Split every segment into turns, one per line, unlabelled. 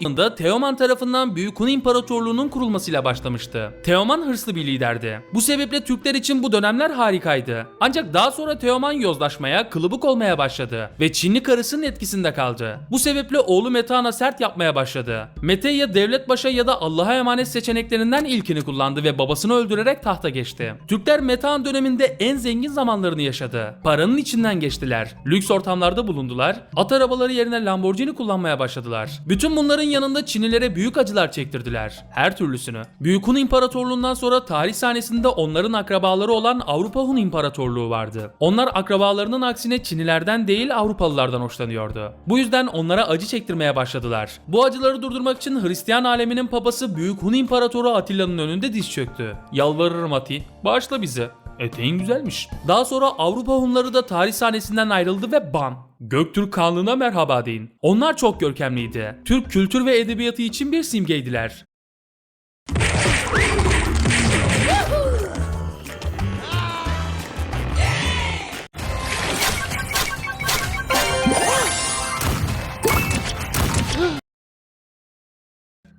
yılında Teoman tarafından Büyük Hun İmparatorluğu'nun kurulmasıyla başlamıştı. Teoman hırslı bir liderdi. Bu sebeple Türkler için bu dönemler harikaydı. Ancak daha sonra Teoman yozlaşmaya, kılıbık olmaya başladı ve Çinli karısının etkisinde kaldı. Bu sebeple oğlu Metehan'a sert yapmaya başladı. Mete ya devlet başa ya da Allah'a emanet seçeneklerinden ilkini kullandı ve babasını öldürerek tahta geçti. Türkler Metehan döneminde en zengin zamanlarını yaşadı. Paranın içinden geçtiler. Lüks ortamlarda bulundular. At arabaları yerine Lamborghini kullanmaya başladılar. Bütün bunların yanında Çinlilere büyük acılar çektirdiler. Her türlüsünü. Büyük Hun İmparatorluğundan sonra tarih sahnesinde onların akrabaları olan Avrupa Hun İmparatorluğu vardı. Onlar akrabalarının aksine Çinlilerden değil Avrupalılardan hoşlanıyordu. Bu yüzden onlara acı çektirmeye başladılar. Bu acıları durdurmak için Hristiyan aleminin papası Büyük Hun İmparatoru Atilla'nın önünde diz çöktü. Yalvarırım Ati, bağışla bizi. Eteğin güzelmiş. Daha sonra Avrupa Hunları da tarih sahnesinden ayrıldı ve bam! Göktürk Kanlığı'na merhaba deyin. Onlar çok görkemliydi. Türk kültür ve edebiyatı için bir simgeydiler.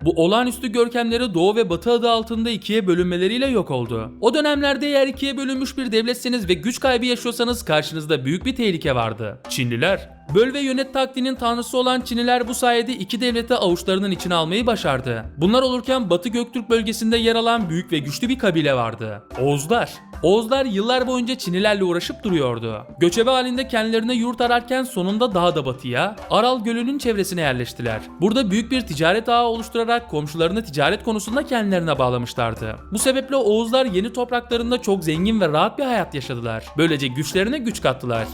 Bu olağanüstü görkemleri Doğu ve Batı adı altında ikiye bölünmeleriyle yok oldu. O dönemlerde eğer ikiye bölünmüş bir devletseniz ve güç kaybı yaşıyorsanız karşınızda büyük bir tehlike vardı. Çinliler. Böl ve yönet taktiğinin tanrısı olan Çinliler bu sayede iki devleti avuçlarının içine almayı başardı. Bunlar olurken Batı Göktürk bölgesinde yer alan büyük ve güçlü bir kabile vardı. Oğuzlar. Oğuzlar yıllar boyunca Çinilerle uğraşıp duruyordu. Göçebe halinde kendilerine yurt ararken sonunda daha da batıya, Aral Gölü'nün çevresine yerleştiler. Burada büyük bir ticaret ağı oluşturarak komşularını ticaret konusunda kendilerine bağlamışlardı. Bu sebeple Oğuzlar yeni topraklarında çok zengin ve rahat bir hayat yaşadılar. Böylece güçlerine güç kattılar.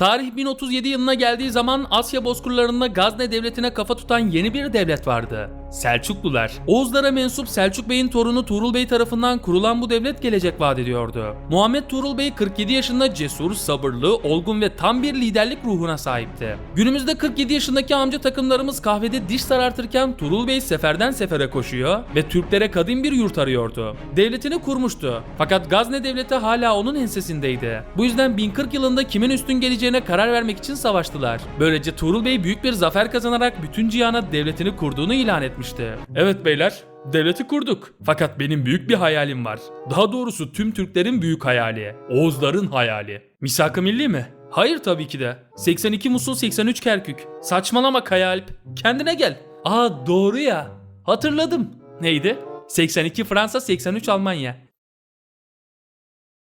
Tarih 1037 yılına geldiği zaman Asya bozkırlarında Gazne devletine kafa tutan yeni bir devlet vardı. Selçuklular. Oğuzlara mensup Selçuk Bey'in torunu Tuğrul Bey tarafından kurulan bu devlet gelecek vaat ediyordu. Muhammed Tuğrul Bey 47 yaşında cesur, sabırlı, olgun ve tam bir liderlik ruhuna sahipti. Günümüzde 47 yaşındaki amca takımlarımız kahvede diş sarartırken Tuğrul Bey seferden sefere koşuyor ve Türklere kadim bir yurt arıyordu. Devletini kurmuştu. Fakat Gazne devleti hala onun ensesindeydi. Bu yüzden 1040 yılında kimin üstün geleceğine karar vermek için savaştılar. Böylece Tuğrul Bey büyük bir zafer kazanarak bütün cihana devletini kurduğunu ilan etmişti. Evet beyler, devleti kurduk. Fakat benim büyük bir hayalim var. Daha doğrusu tüm Türklerin büyük hayali. Oğuzların hayali. Misak-ı milli mi? Hayır tabii ki de. 82 Musul 83 Kerkük. Saçmalama Kayalp. Kendine gel. Aa doğru ya. Hatırladım. Neydi? 82 Fransa 83 Almanya.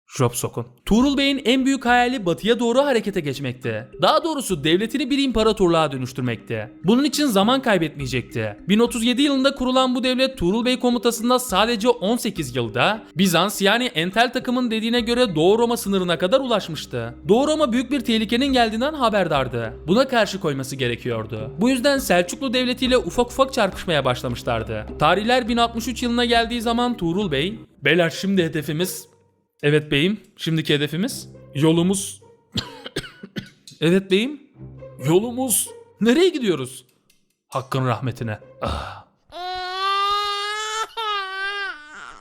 Job sokun. Tuğrul Bey'in en büyük hayali batıya doğru harekete geçmekti. Daha doğrusu devletini bir imparatorluğa dönüştürmekti. Bunun için zaman kaybetmeyecekti. 1037 yılında kurulan bu devlet Tuğrul Bey komutasında sadece 18 yılda Bizans yani entel takımın dediğine göre Doğu Roma sınırına kadar ulaşmıştı. Doğu Roma büyük bir tehlikenin geldiğinden haberdardı. Buna karşı koyması gerekiyordu. Bu yüzden Selçuklu devletiyle ufak ufak çarpışmaya başlamışlardı. Tarihler 1063 yılına geldiği zaman Tuğrul Bey, Beyler şimdi hedefimiz Evet beyim, şimdiki hedefimiz yolumuz. evet beyim, yolumuz. Nereye gidiyoruz? Hakkın rahmetine. Ah.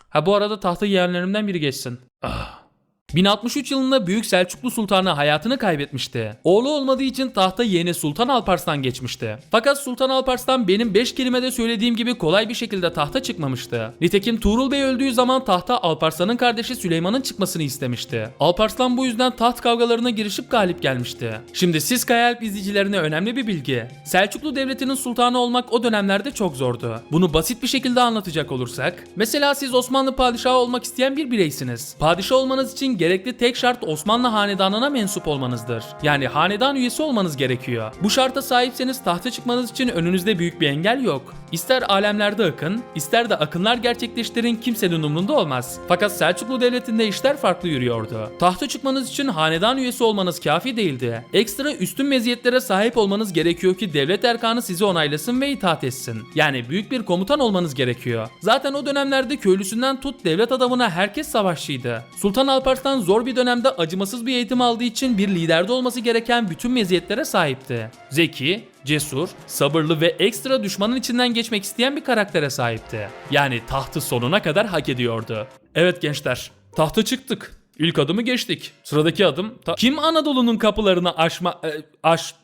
Ha bu arada tahta yeğenlerimden biri geçsin. Ah. 1063 yılında Büyük Selçuklu Sultanı hayatını kaybetmişti. Oğlu olmadığı için tahta yeğeni Sultan Alparslan geçmişti. Fakat Sultan Alparslan benim 5 kelimede söylediğim gibi kolay bir şekilde tahta çıkmamıştı. Nitekim Tuğrul Bey öldüğü zaman tahta Alparslan'ın kardeşi Süleyman'ın çıkmasını istemişti. Alparslan bu yüzden taht kavgalarına girişip galip gelmişti. Şimdi siz Kayalp izleyicilerine önemli bir bilgi. Selçuklu Devleti'nin sultanı olmak o dönemlerde çok zordu. Bunu basit bir şekilde anlatacak olursak, mesela siz Osmanlı padişahı olmak isteyen bir bireysiniz. Padişah olmanız için gerekli tek şart Osmanlı hanedanına mensup olmanızdır. Yani hanedan üyesi olmanız gerekiyor. Bu şarta sahipseniz tahta çıkmanız için önünüzde büyük bir engel yok. İster alemlerde akın, ister de akınlar gerçekleştirin kimsenin umrunda olmaz. Fakat Selçuklu Devleti'nde işler farklı yürüyordu. Tahta çıkmanız için hanedan üyesi olmanız kafi değildi. Ekstra üstün meziyetlere sahip olmanız gerekiyor ki devlet erkanı sizi onaylasın ve itaat etsin. Yani büyük bir komutan olmanız gerekiyor. Zaten o dönemlerde köylüsünden tut devlet adamına herkes savaşçıydı. Sultan Alparslan zor bir dönemde acımasız bir eğitim aldığı için bir liderde olması gereken bütün meziyetlere sahipti. Zeki, cesur, sabırlı ve ekstra düşmanın içinden geçmek isteyen bir karaktere sahipti. Yani tahtı sonuna kadar hak ediyordu. Evet gençler, tahta çıktık. İlk adımı geçtik. Sıradaki adım kim Anadolu'nun kapılarını aşma e, aş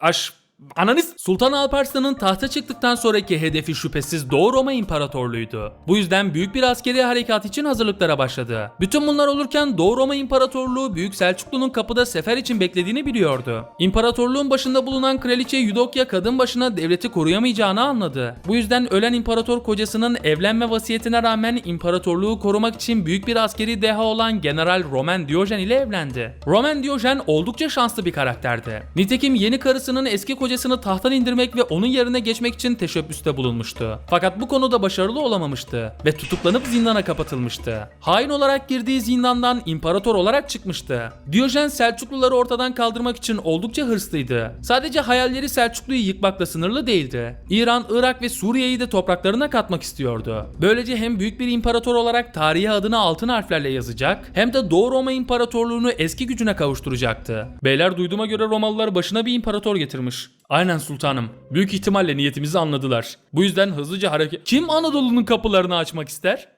aş Ananız Sultan Alparslan'ın tahta çıktıktan sonraki hedefi şüphesiz Doğu Roma İmparatorluğuydu. Bu yüzden büyük bir askeri harekat için hazırlıklara başladı. Bütün bunlar olurken Doğu Roma İmparatorluğu Büyük Selçuklu'nun kapıda sefer için beklediğini biliyordu. İmparatorluğun başında bulunan kraliçe Yudokya kadın başına devleti koruyamayacağını anladı. Bu yüzden ölen imparator kocasının evlenme vasiyetine rağmen imparatorluğu korumak için büyük bir askeri deha olan General Roman Diyojen ile evlendi. Roman Diyojen oldukça şanslı bir karakterdi. Nitekim yeni karısının eski kocasını tahttan indirmek ve onun yerine geçmek için teşebbüste bulunmuştu. Fakat bu konuda başarılı olamamıştı ve tutuklanıp zindana kapatılmıştı. Hain olarak girdiği zindandan imparator olarak çıkmıştı. Diyojen Selçukluları ortadan kaldırmak için oldukça hırslıydı. Sadece hayalleri Selçuklu'yu yıkmakla sınırlı değildi. İran, Irak ve Suriye'yi de topraklarına katmak istiyordu. Böylece hem büyük bir imparator olarak tarihe adını altın harflerle yazacak hem de Doğu Roma İmparatorluğunu eski gücüne kavuşturacaktı. Beyler duyduğuma göre Romalılar başına bir imparator getirmiş. Aynen sultanım. Büyük ihtimalle niyetimizi anladılar. Bu yüzden hızlıca hareket... Kim Anadolu'nun kapılarını açmak ister?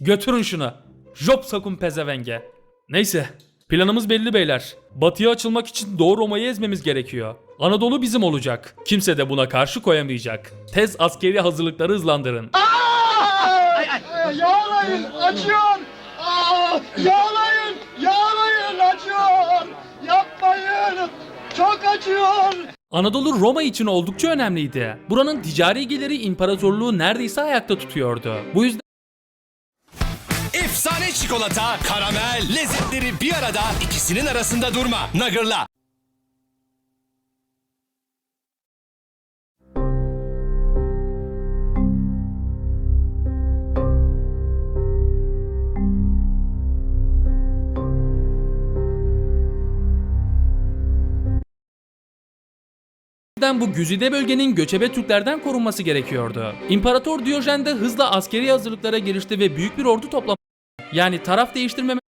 Götürün şunu. Job sakun pezevenge. Neyse. Planımız belli beyler. Batıya açılmak için Doğu Roma'yı ezmemiz gerekiyor. Anadolu bizim olacak. Kimse de buna karşı koyamayacak. Tez askeri hazırlıkları hızlandırın.
Yağlayın, acıyor. Aa, yağlayın, yağlayın, acıyor. Yapmayın, çok acıyor.
Anadolu Roma için oldukça önemliydi. Buranın ticari geliri imparatorluğu neredeyse ayakta tutuyordu. Bu yüzden
Efsane çikolata, karamel, lezzetleri bir arada ikisinin arasında durma. Nagırla.
bu güzide bölgenin göçebe Türklerden korunması gerekiyordu. İmparator Diyojen de hızla askeri hazırlıklara girişti ve büyük bir ordu toplamak yani taraf değiştirmeme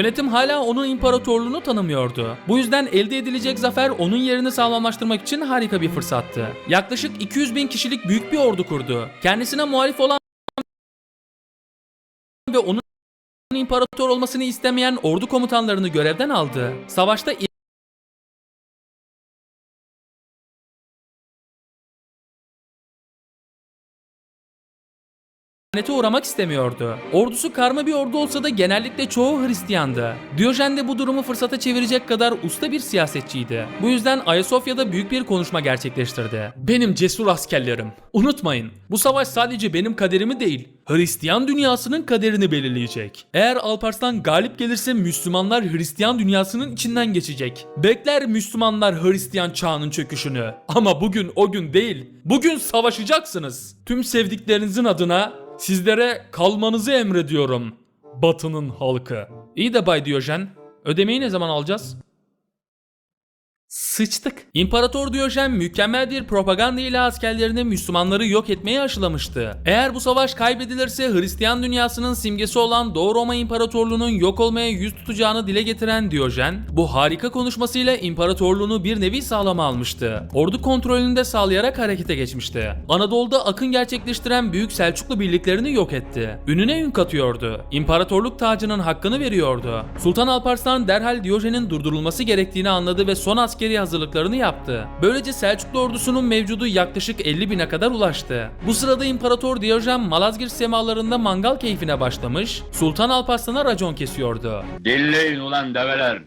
Yönetim hala onun imparatorluğunu tanımıyordu. Bu yüzden elde edilecek zafer onun yerini sağlamlaştırmak için harika bir fırsattı. Yaklaşık 200 bin kişilik büyük bir ordu kurdu. Kendisine muhalif olan ve onun imparator olmasını istemeyen ordu komutanlarını görevden aldı. Savaşta İhanete uğramak istemiyordu. Ordusu karma bir ordu olsa da genellikle çoğu Hristiyandı. Diyojen de bu durumu fırsata çevirecek kadar usta bir siyasetçiydi. Bu yüzden Ayasofya'da büyük bir konuşma gerçekleştirdi. Benim cesur askerlerim. Unutmayın, bu savaş sadece benim kaderimi değil, Hristiyan dünyasının kaderini belirleyecek. Eğer Alparslan galip gelirse Müslümanlar Hristiyan dünyasının içinden geçecek. Bekler Müslümanlar Hristiyan çağının çöküşünü. Ama bugün o gün değil. Bugün savaşacaksınız. Tüm sevdiklerinizin adına sizlere kalmanızı emrediyorum. Batı'nın halkı. İyi de Bay Diyojen, ödemeyi ne zaman alacağız? Sıçtık. İmparator Diyojen mükemmel bir propaganda ile askerlerini Müslümanları yok etmeye aşılamıştı. Eğer bu savaş kaybedilirse Hristiyan dünyasının simgesi olan Doğu Roma İmparatorluğu'nun yok olmaya yüz tutacağını dile getiren Diyojen, bu harika konuşmasıyla imparatorluğunu bir nevi sağlama almıştı. Ordu kontrolünü de sağlayarak harekete geçmişti. Anadolu'da akın gerçekleştiren Büyük Selçuklu birliklerini yok etti. Ününe ün katıyordu. İmparatorluk tacının hakkını veriyordu. Sultan Alparslan derhal Diyojen'in durdurulması gerektiğini anladı ve son askeri hazırlıklarını yaptı. Böylece Selçuklu ordusunun mevcudu yaklaşık 50 bine kadar ulaştı. Bu sırada İmparator Diyojen Malazgirt semalarında mangal keyfine başlamış, Sultan Alparslan'a racon kesiyordu.
Dinleyin ulan develer.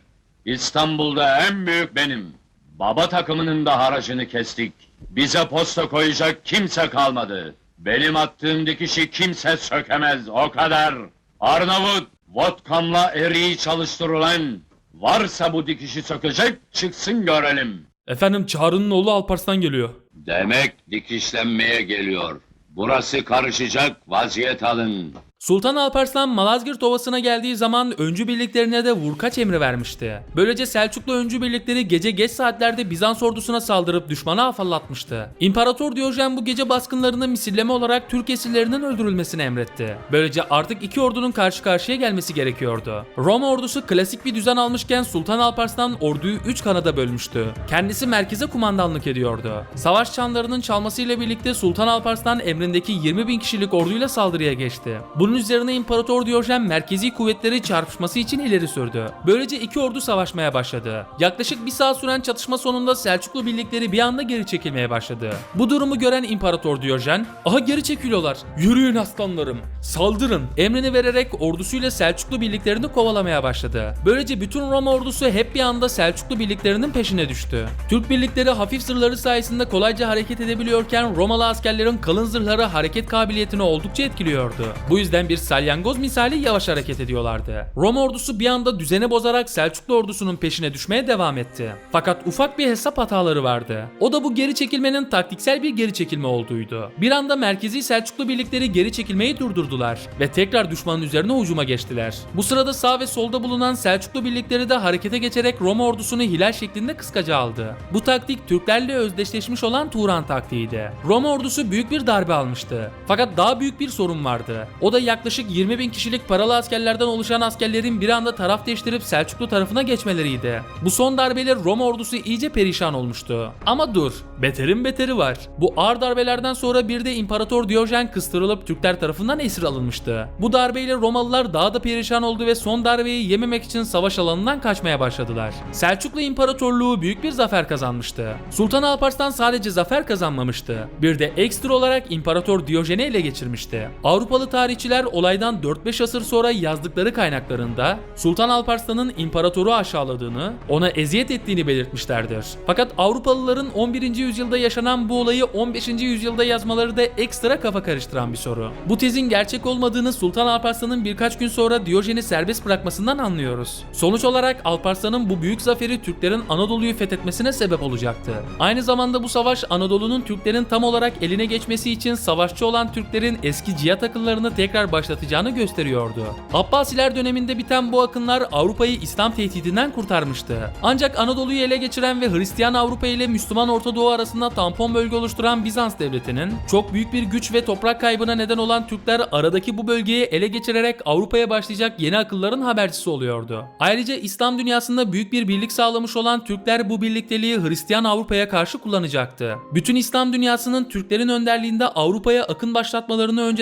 İstanbul'da en büyük benim. Baba takımının da haracını kestik. Bize posta koyacak kimse kalmadı. Benim attığım dikişi kimse sökemez, o kadar. Arnavut, vodkamla eriği çalıştır ulan. Varsa bu dikişi sökecek, çıksın görelim.
Efendim Çağrı'nın oğlu Alparslan geliyor.
Demek dikişlenmeye geliyor. Burası karışacak, vaziyet alın.
Sultan Alparslan Malazgirt Ovası'na geldiği zaman öncü birliklerine de vurkaç emri vermişti. Böylece Selçuklu öncü birlikleri gece geç saatlerde Bizans ordusuna saldırıp düşmanı afallatmıştı. İmparator Diyojen bu gece baskınlarını misilleme olarak Türk esirlerinin öldürülmesini emretti. Böylece artık iki ordunun karşı karşıya gelmesi gerekiyordu. Roma ordusu klasik bir düzen almışken Sultan Alparslan orduyu 3 kanada bölmüştü. Kendisi merkeze kumandanlık ediyordu. Savaş çanlarının çalmasıyla birlikte Sultan Alparslan emrindeki 20 bin kişilik orduyla saldırıya geçti. Bunun Bunun üzerine İmparator Diyojen merkezi kuvvetleri çarpışması için ileri sürdü. Böylece iki ordu savaşmaya başladı. Yaklaşık bir saat süren çatışma sonunda Selçuklu birlikleri bir anda geri çekilmeye başladı. Bu durumu gören İmparator Diyojen, aha geri çekiliyorlar. Yürüyün aslanlarım, saldırın. Emrini vererek ordusuyla Selçuklu birliklerini kovalamaya başladı. Böylece bütün Roma ordusu hep bir anda Selçuklu birliklerinin peşine düştü. Türk birlikleri hafif zırhları sayesinde kolayca hareket edebiliyorken Romalı askerlerin kalın zırhları hareket kabiliyetini oldukça etkiliyordu. Bu yüzden bir salyangoz misali yavaş hareket ediyorlardı. Roma ordusu bir anda düzeni bozarak Selçuklu ordusunun peşine düşmeye devam etti. Fakat ufak bir hesap hataları vardı. O da bu geri çekilmenin taktiksel bir geri çekilme olduğuydu. Bir anda merkezi Selçuklu birlikleri geri çekilmeyi durdurdular ve tekrar düşmanın üzerine hücuma geçtiler. Bu sırada sağ ve solda bulunan Selçuklu birlikleri de harekete geçerek Roma ordusunu hilal şeklinde kıskaca aldı. Bu taktik Türklerle özdeşleşmiş olan Turan taktiğiydi. Roma ordusu büyük bir darbe almıştı. Fakat daha büyük bir sorun vardı. O da yaklaşık 20 bin kişilik paralı askerlerden oluşan askerlerin bir anda taraf değiştirip Selçuklu tarafına geçmeleriydi. Bu son darbeyle Roma ordusu iyice perişan olmuştu. Ama dur, beterin beteri var. Bu ağır darbelerden sonra bir de İmparator Diyojen kıstırılıp Türkler tarafından esir alınmıştı. Bu darbeyle Romalılar daha da perişan oldu ve son darbeyi yememek için savaş alanından kaçmaya başladılar. Selçuklu İmparatorluğu büyük bir zafer kazanmıştı. Sultan Alparslan sadece zafer kazanmamıştı. Bir de ekstra olarak İmparator Diyojen'i ele geçirmişti. Avrupalı tarihçiler olaydan 4-5 asır sonra yazdıkları kaynaklarında Sultan Alparslan'ın imparatoru aşağıladığını, ona eziyet ettiğini belirtmişlerdir. Fakat Avrupalıların 11. yüzyılda yaşanan bu olayı 15. yüzyılda yazmaları da ekstra kafa karıştıran bir soru. Bu tezin gerçek olmadığını Sultan Alparslan'ın birkaç gün sonra Diyojen'i serbest bırakmasından anlıyoruz. Sonuç olarak Alparslan'ın bu büyük zaferi Türklerin Anadolu'yu fethetmesine sebep olacaktı. Aynı zamanda bu savaş Anadolu'nun Türklerin tam olarak eline geçmesi için savaşçı olan Türklerin eski cihat akıllarını tekrar başlatacağını gösteriyordu. Abbasiler döneminde biten bu akınlar Avrupa'yı İslam tehdidinden kurtarmıştı. Ancak Anadolu'yu ele geçiren ve Hristiyan Avrupa ile Müslüman Orta Doğu arasında tampon bölge oluşturan Bizans devletinin çok büyük bir güç ve toprak kaybına neden olan Türkler aradaki bu bölgeyi ele geçirerek Avrupa'ya başlayacak yeni akılların habercisi oluyordu. Ayrıca İslam dünyasında büyük bir birlik sağlamış olan Türkler bu birlikteliği Hristiyan Avrupa'ya karşı kullanacaktı. Bütün İslam dünyasının Türklerin önderliğinde Avrupa'ya akın başlatmalarını önce